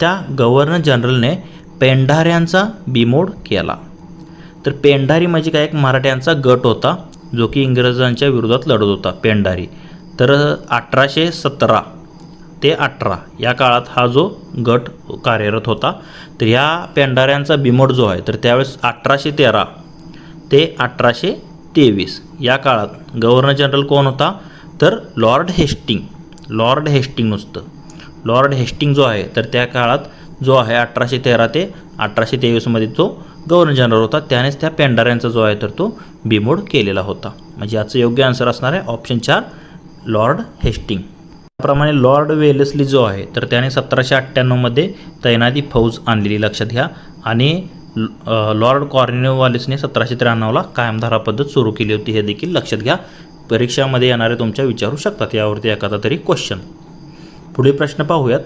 त्या गव्हर्नर जनरलने पेंढाऱ्यांचा बिमोड केला. तर पेंढारी म्हणजे काय? एक मराठ्यांचा गट होता जो की इंग्रजांच्या विरोधात लढत होता पेंढारी. तर अठराशे सतरा ते अठरा या काळात हा जो गट कार्यरत होता तर ह्या पेंढाऱ्यांचा बिमोड जो आहे तर त्यावेळेस अठराशे तेरा ते अठराशे तेवीस या काळात गव्हर्नर जनरल कोण होता? तर लॉर्ड हेस्टिंग. लॉर्ड हेस्टिंग नुसतं. लॉर्ड हेस्टिंग जो आहे तर त्या काळात जो आहे अठराशे तेरा ते अठराशे तेवीसमध्ये तो गव्हर्नर जनरल होता. त्यानेच त्या पेंढाऱ्यांचा जो आहे तर तो बिमोड केलेला होता. म्हणजे याचं योग्य आन्सर असणार आहे ऑप्शन चार लॉर्ड हेस्टिंग. त्याप्रमाणे लॉर्ड वेलेस्ली जो आहे तर त्याने सतराशे अठ्ठ्याण्णवमध्ये तैनाती फौज आणलेली लक्षात घ्या. आणि लॉर्ड कॉर्निवॉलिसने सतराशे त्र्याण्णवला कायमधारा पद्धत सुरू केली होती हे देखील लक्षात घ्या. परीक्षामध्ये येणारे तुमच्या विचारू शकतात यावरती एखादा तरी क्वेश्चन पुढील प्रश्न पाहूयात.